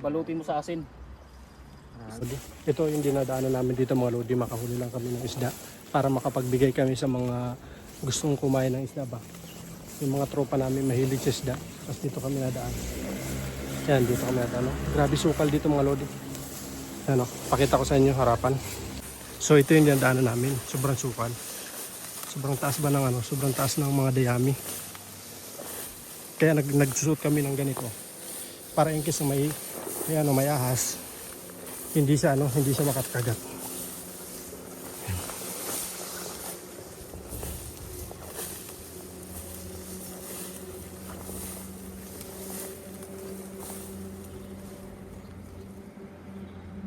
balutin mo sa asin. Lodi. Ito yung dinadaanan namin dito mga lodi, makahuli lang kami ng isda para makapagbigay kami sa mga gustong kumain ng isda ba. Yung mga tropa namin mahilig sa isda, tapos dito kami nadaan. Yan, dito kami nadaan. no? Grabe sukal dito mga lodi. Ano, pakita ko sa inyo harapan. So ito yung dinadaanan namin, sobrang sukal. Sobrang taas ba ng ano, sobrang taas ng mga dayami. Kaya nag nagsusuot kami ng ganito para in case may, may ano, may ahas, hindi siya ano, hindi siya makatkagat.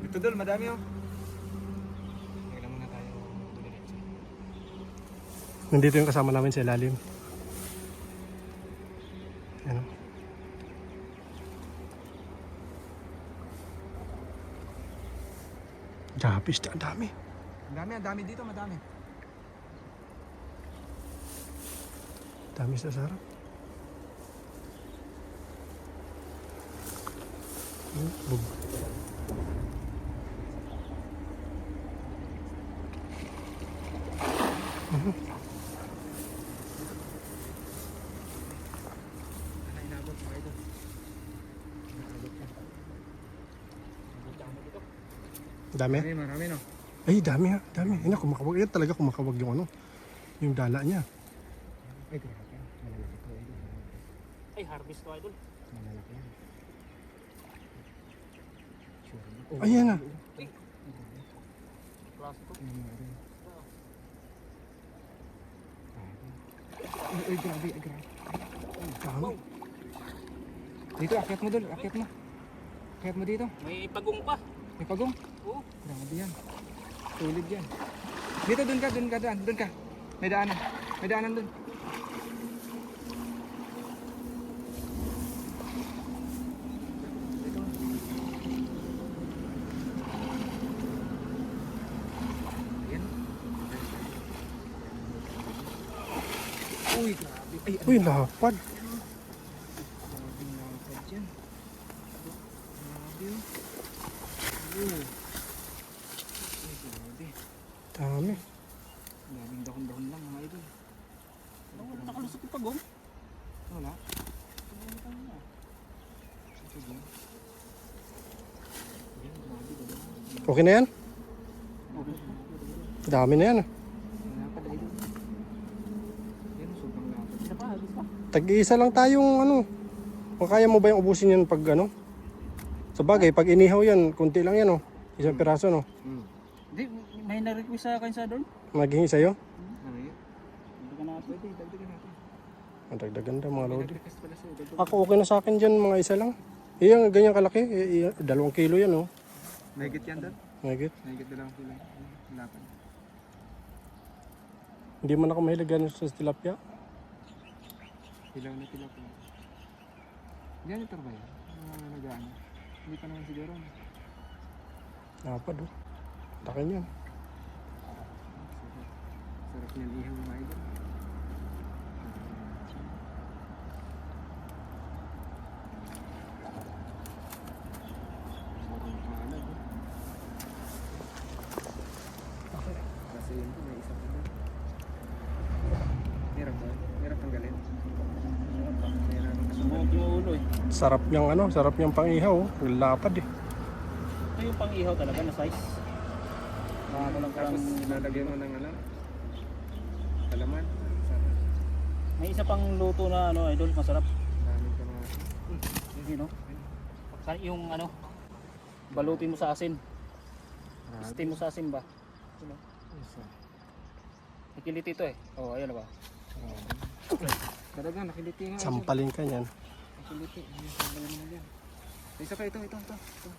Ito dul, madami oh. Nandito yung kasama namin sa ilalim. Grabe, isda, ang dami. Ang dami, ang dami dito, madami. Dami sa sarap. Hmm, bug. Ano inabot mga ito? Inabot yan. Dami? Marami, marami no. Ay, dami ha. Dami. Yan, kumakawag. Yan talaga kumakawag yung ano. Yung dala niya. Ay, grabe. Malalaki to. Idol. Ay, harvest to idol. Malalaki yan. Sure. Ayan na. Klase to. Ay, ay, grabe, ay, grabe. Dami. Dito, akyat mo dul, akyat mo. Akyat mo dito. May pagong pa. May pagong. Oo. Grabe yan. Solid yan. Dito, dun ka, dun ka, dun, dun ka. May daanan. May daanan dun. Uy, grabe. Ay, ano Uy, lapad. Grabe nakakad yan. Grabe oh. Oh. Ay, grabe. Dami. Daming dahon-dahon lang mga idol. Oh, nakalusot yung pagong. Wala. Okay na yan? Dami na yan. Tag-iisa lang tayong ano. Kung kaya mo ba yung ubusin yan pag ano? Sa bagay, pag inihaw yan, kunti lang yan oh. Isang piraso no. Hmm. Hindi, may na-request sa akin sa doon. Maghingi sa'yo. Ano Pwede, dagdagan natin. Ang dagdagan daw mga lodi. nag-request pala sa'yo. Dagdag. Ako okay na sa akin dyan, mga isa lang. Iyan, ganyan kalaki. I- i- dalawang kilo yan oh. Mahigit yan doon? Mahigit. Mahigit dalawang kilo. Ang Lapad. Hindi man ako mahilig ganun sa tilapia. Hilaw na tilapia. Diyan ito ba yan? Mga nag-ano? Hindi pa naman siguro. Napad oh. Laki niyan. Sarap. Niyan ihaw mga idol. Kasi yun po, may isa pa doon. Hirap ba? Hirap tanggalin. Hirap. Sumuot yung ulo eh. Sarap niyang ano, sarap niyang pangihaw. oh. Lapad eh. Ito yung pang-ihaw talaga na size. Mga lang parang... Tapos lalagyan mo ng ano? Kalaman. May isa pang luto na ano idol, masarap. Daming kamatis. Yun no? Sa yung ano, balutin mo sa asin. Steam mo sa asin ba? Yun, no? Isa. Nakiliti ito eh. Oh, ayun na ba? Talaga, nakiliti nga. Sampalin ka niyan. Nakiliti. Ayun, sampalin mo yan. Isa pa ito, ito, ito. ito.